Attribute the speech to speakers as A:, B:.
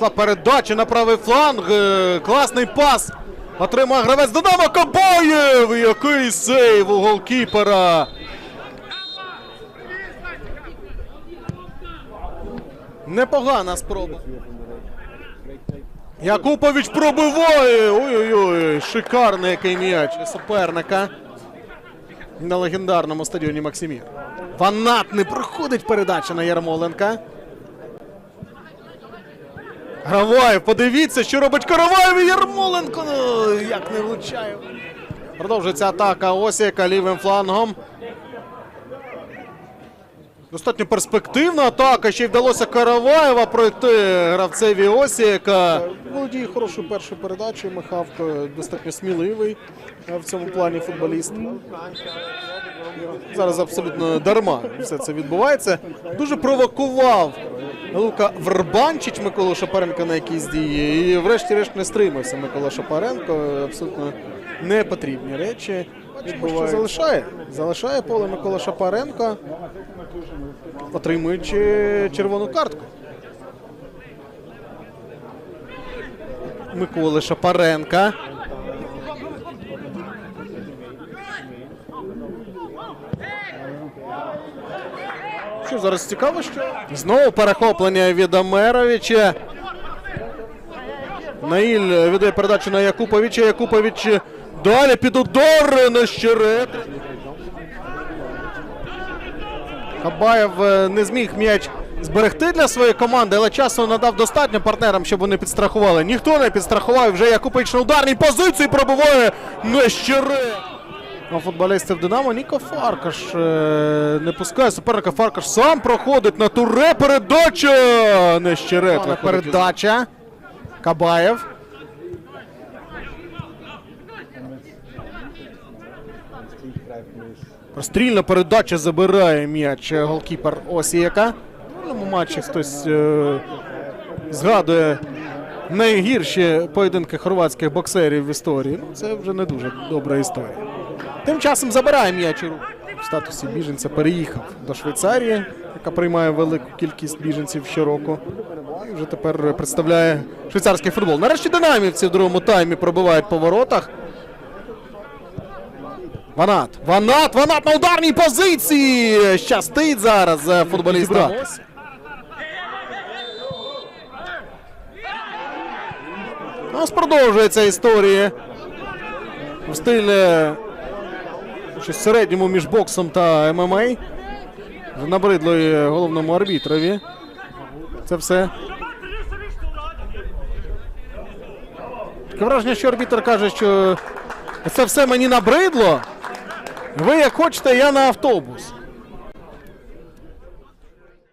A: Пішла передача на правий фланг. Е, Класний пас. Отримав гравець Динамо Кабаєв. Який сейв у голкіпера. Непогана спроба. Якупович пробиває. Ой-ой-ой, шикарний який м'яч суперника на легендарному стадіоні Максимір. Ванат не проходить передача на Ярмоленка. Граваєв, подивіться, що робить Караваєв і Ярмоленко. Ну, як не влучає. Продовжується атака Осіка лівим флангом. Достатньо перспективна атака. Ще й вдалося Караваєва пройти гравцеві Осіка. Володіє хорошою першою передачею. Михавко достатньо сміливий е, в цьому плані футболіст. Зараз абсолютно дарма все це відбувається. Дуже провокував Лука Вербанчич Миколу Шапаренка на якісь дії. І врешті-решт не стримався Микола Шапаренко. Абсолютно непотрібні речі. Що залишає. Залишає поле Микола Шапаренко, отримуючи червону картку. Миколи Шапаренка. Що зараз цікаво, що знову перехоплення від Амеровича. Наїль віддає передачу на Якуповича. Якупович далі під удар на щерет. Кабаєв е, не зміг м'яч зберегти для своєї команди, але часу надав достатньо партнерам, щоб вони підстрахували. Ніхто не підстрахував. Вже Якупович на ударній позиції пробиває на щерет. Футболістів Динамо Ніко Фаркаш е, не пускає суперника. Фаркаш сам проходить на туре. Передача! Нещеретна передача. Кабаєв. Прострільна передача забирає м'яч голкіпер Осіяка. В матчі хтось е, згадує найгірші поєдинки хорватських боксерів в історії. Ну, це вже не дуже добра історія. Тим часом забирає м'яч. В статусі біженця переїхав до Швейцарії, яка приймає велику кількість біженців щороку. І вже тепер представляє швейцарський футбол. Нарешті динамівці в другому таймі пробивають по воротах. Ванат. Ванат, Ванат на ударній позиції. Щастить зараз е, футболіста. Нас продовжується історія в стилі щось середньому між боксом та ММА. Набридло і головному арбітрові. Це все. Таке враження, що арбітр каже, що це все мені набридло. Ви як хочете, я на автобус.